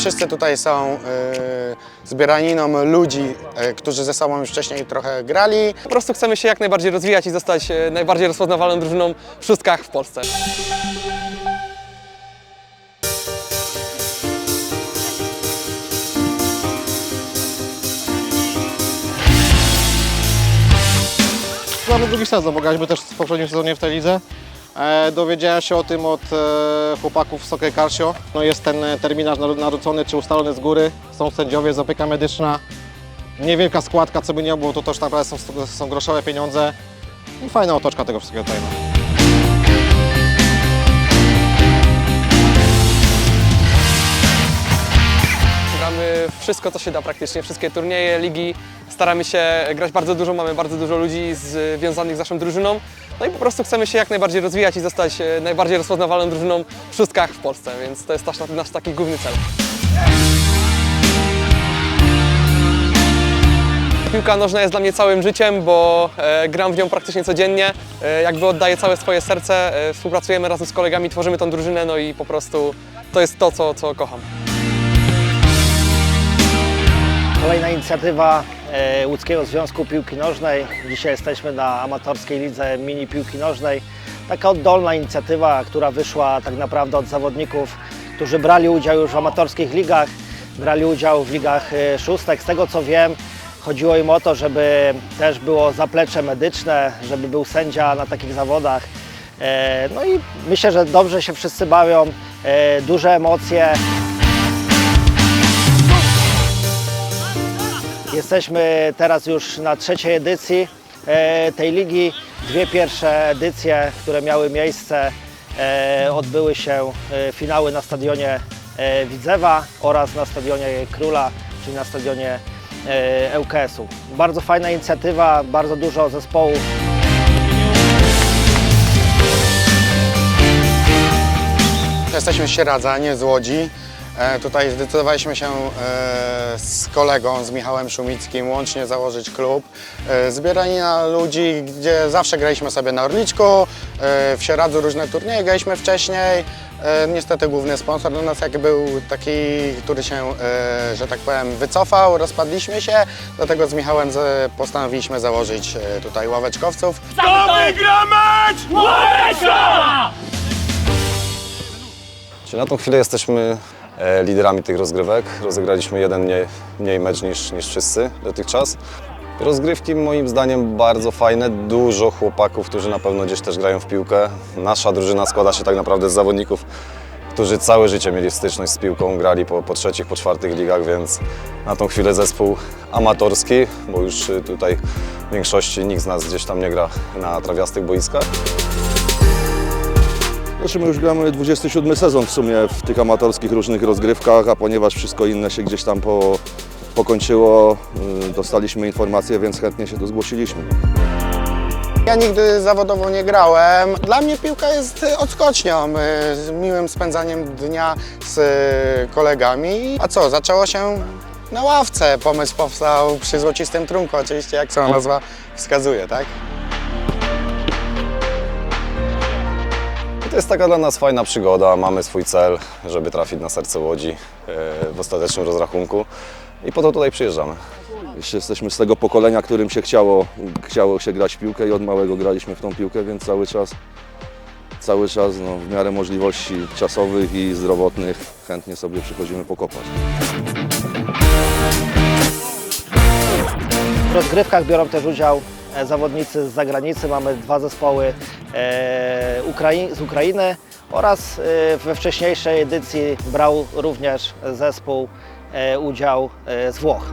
wszyscy tutaj są y, zbieraniną ludzi, y, którzy ze sobą już wcześniej trochę grali. Po prostu chcemy się jak najbardziej rozwijać i zostać e, najbardziej rozpoznawalną drużyną w szóstkach w Polsce. Mamy drugi sezon, bo graliśmy też w poprzednim sezonie w tej lidze. E, dowiedziałem się o tym od e, chłopaków z Soccer Calcio. No jest ten e, terminarz narzucony czy ustalony z góry. Są sędziowie, jest opieka medyczna. Niewielka składka, co by nie było, to też naprawdę są, są groszowe pieniądze. I fajna otoczka tego wszystkiego tutaj. No. Gramy wszystko, co się da praktycznie, wszystkie turnieje, ligi. Staramy się grać bardzo dużo, mamy bardzo dużo ludzi związanych z naszą drużyną. No i po prostu chcemy się jak najbardziej rozwijać i zostać e, najbardziej rozpoznawalną drużyną w szóstkach w Polsce, więc to jest nasz, nasz taki główny cel. Piłka nożna jest dla mnie całym życiem, bo e, gram w nią praktycznie codziennie. E, jakby oddaję całe swoje serce, współpracujemy razem z kolegami, tworzymy tą drużynę, no i po prostu to jest to, co, co kocham. Kolejna inicjatywa Łódzkiego Związku Piłki Nożnej. Dzisiaj jesteśmy na amatorskiej lidze mini piłki nożnej. Taka oddolna inicjatywa, która wyszła tak naprawdę od zawodników, którzy brali udział już w amatorskich ligach, brali udział w ligach e, szóstek. Z tego co wiem, chodziło im o to, żeby też było zaplecze medyczne, żeby był sędzia na takich zawodach. E, No i myślę, że dobrze się wszyscy bawią, e, duże emocje. Jesteśmy teraz już na trzeciej edycji e, tej ligi. Dwie pierwsze edycje, które miały miejsce, e, odbyły się e, finały na stadionie Widzewa oraz na stadionie Króla, czyli na stadionie ŁKS-u. Bardzo fajna inicjatywa, bardzo dużo zespołów. Jesteśmy z Sieradza, nie z Łodzi. E, tutaj zdecydowaliśmy się e, z kolegą, z Michałem Szumickim, łącznie założyć klub. E, zbieranina ludzi, gdzie zawsze graliśmy sobie na Orliczku, w Sieradzu różne turnieje graliśmy wcześniej. Niestety główny sponsor do nas jak był taki, który się, że tak powiem, wycofał, rozpadliśmy się, dlatego z Michałem postanowiliśmy założyć tutaj ławeczkowców. Czyli na tą chwilę jesteśmy liderami tych rozgrywek. Rozegraliśmy jeden mniej, mniej mecz niż, niż wszyscy dotychczas. Rozgrywki moim zdaniem bardzo fajne, dużo chłopaków, którzy na pewno gdzieś też grają w piłkę. Nasza drużyna składa się tak naprawdę z zawodników, którzy całe życie mieli styczność z piłką, grali po, po trzecich, po czwartych ligach, więc na tą chwilę zespół amatorski, bo już y, tutaj w większości nikt z nas gdzieś tam nie gra na trawiastych boiskach. Znaczy my już gramy 27 sezon w sumie w tych amatorskich różnych rozgrywkach, a ponieważ wszystko inne się gdzieś tam po, pokończyło, y, dostaliśmy informacje, więc chętnie się tu zgłosiliśmy. Ja nigdy zawodowo nie grałem. Dla mnie piłka jest odskocznią, y, z miłym spędzaniem dnia z y, kolegami. A co, zaczęło się na ławce. Pomysł powstał przy Złocistym Trunku, oczywiście jak sama nazwa wskazuje, tak? Jest taka dla nas fajna przygoda. Mamy swój cel, żeby trafić na serce Łodzi e, w ostatecznym rozrachunku i po to tutaj przyjeżdżamy. Jeszcze jesteśmy z tego pokolenia, którym się chciało, chciało się grać w piłkę i od małego graliśmy w tą piłkę, więc cały czas, cały czas no, w miarę możliwości czasowych i zdrowotnych chętnie sobie przychodzimy pokopać. W rozgrywkach biorą też udział zawodnicy z zagranicy. Mamy dwa zespoły e, z Ukrainy oraz e, we wcześniejszej edycji brał również zespół e, udział e, z Włoch.